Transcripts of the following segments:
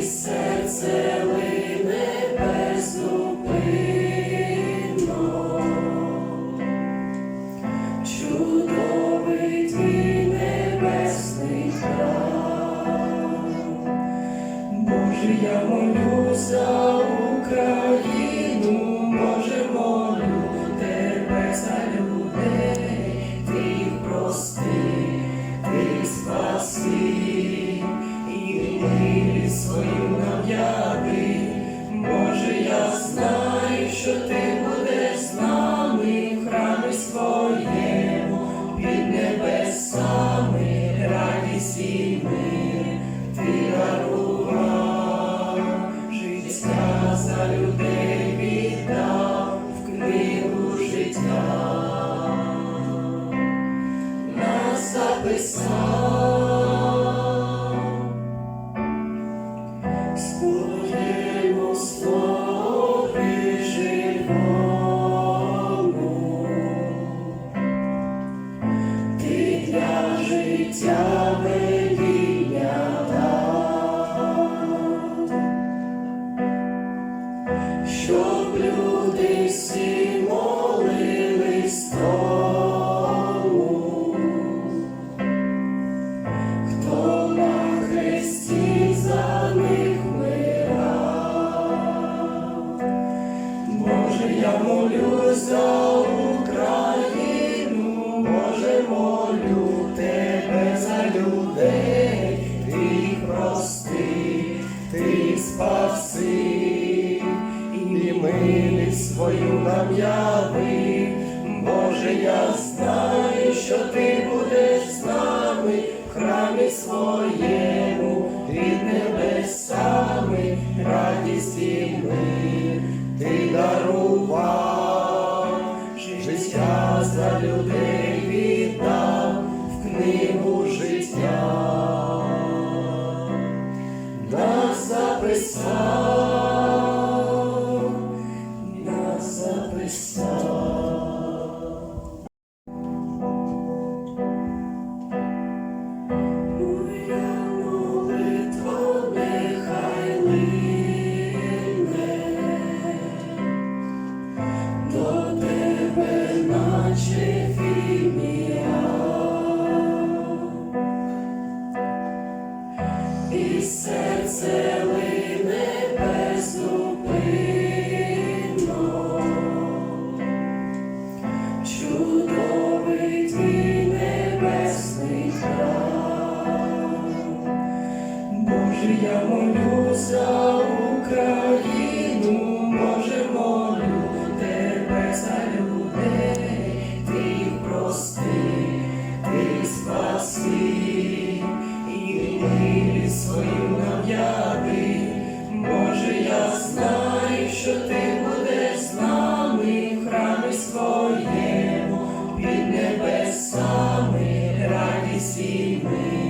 крізь серце лине безупинно. Чудовий твій. Боже, я молю Україну, Боже, молю за людей, ти прости, ти спаси своїм нав'яти, Боже, я знаю, що ти будеш з нами, в храмі своєму, під небесами, радість і мир, ти дарував, життя за людей віддав в книгу життя, нас записав. Спаси, і милість свою нам. Боже, я знаю, що ти будеш з нами храмі своєму, під небесами, радість і мир ти дарував, життя за людей віддав в книгу життя. Нас записав, нас записав. Я молю за Україну, Боже, молю тебе за людей, ти їх прости, ти спаси, і милість свою нам яви. Боже, я знаю, що ти будеш з нами в храмі своєму, під небесами, радість і мир,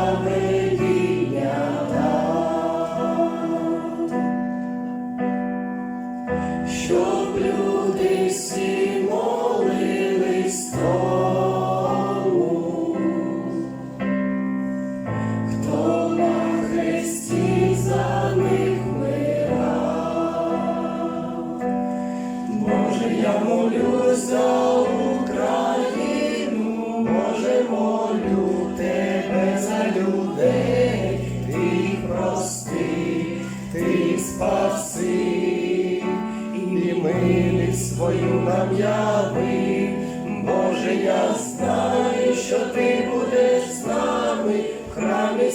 милість свою нам яви, Боже, я знаю, що ти будеш з нами в храмі.